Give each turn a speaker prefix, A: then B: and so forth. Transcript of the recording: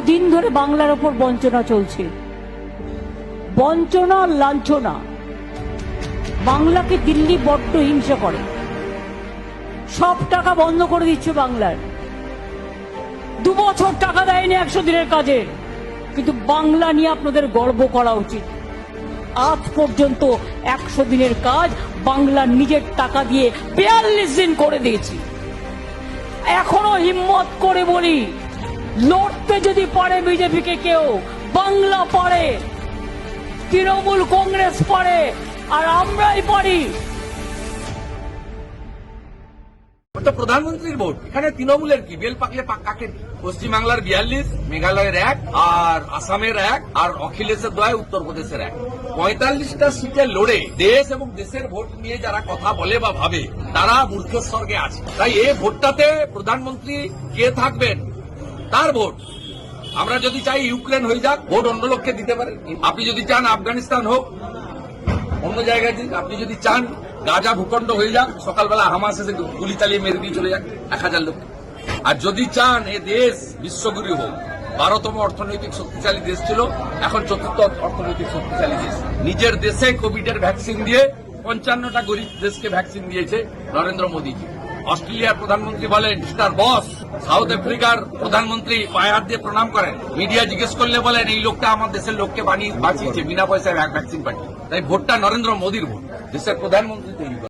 A: দীর্ঘদিন ধরে বাংলার ওপর বঞ্চনা চলছে। বঞ্চনা, লাঞ্ছনা। বাংলাকে দিল্লি বড্ড হিংসা করে। সব টাকা বন্ধ করে দিচ্ছে বাংলার। দু বছর টাকা দেয়নি একশো দিনের কাজে। কিন্তু বাংলা নিয়ে আপনাদের গর্ব করা উচিত। আজ পর্যন্ত একশো দিনের কাজ বাংলা নিজের টাকা দিয়ে বিয়াল্লিশ দিন করে দিয়েছি। এখনও হিম্মত করে বলি লড়তে যদি পারে বিজেপিকে কেউ, বাংলা পারে, তৃণমূল কংগ্রেস পারে, আর আমরাই পারি।
B: ওটা প্রধানমন্ত্রীর ভোট, এখানে তৃণমূলের কি? বেল পাকলে পাক কাকে? পশ্চিমবাংলার বিয়াল্লিশ, মেঘালয়ের এক, আর আসামের এক, আর অখিলেশের দয় উত্তরপ্রদেশের এক। পঁয়তাল্লিশটা সিটে লড়ে দেশ এবং দেশের ভোট নিয়ে যারা কথা বলে বা ভাবে, তারা মূর্খের স্বর্গে আছে। তাই এই ভোটটাতে প্রধানমন্ত্রী কে থাকবেন? তার ভোট। আমরা যদি চাই ইউক্রেন হয়ে যাক, ভোট অন্য লোককে দিতে পারে। আপনি যদি চান আফগানিস্তান হোক, অন্য জায়গায় দিন আপনি যদি চান গাজা ভূখণ্ড হয়ে যাক, সকালবেলা হামাস এসে গুলি চালিয়ে মেরে দিয়ে চলে যাক, এক হাজার লোক। আর যদি চান এ দেশ বিশ্বগুরু হোক, বারোতম অর্থনৈতিক শক্তিশালী দেশ ছিল, এখন চতুর্থ অর্থনৈতিক শক্তিশালী দেশ। নিজের দেশে কোভিডের ভ্যাকসিন দিয়ে পঞ্চান্নটা গরিব দেশকে ভ্যাকসিন দিয়েছে নরেন্দ্র মোদীজি। অস্ট্রেলিয়ার প্রধানমন্ত্রী বলেন, তার বস সাউথ আফ্রিকার প্রধানমন্ত্রী পায়ে হাত দিয়ে প্রণাম করেন। মিডিয়া জিজ্ঞেস করলে বলেন, এই লোকটা আমার দেশের লোককে বানিয়ে বাঁচিয়েছে, বিনা পয়সায় ভ্যাকসিন পাঠিয়ে। তাই ভোটটা নরেন্দ্র মোদীর ভোট, দেশের প্রধানমন্ত্রী তৈরি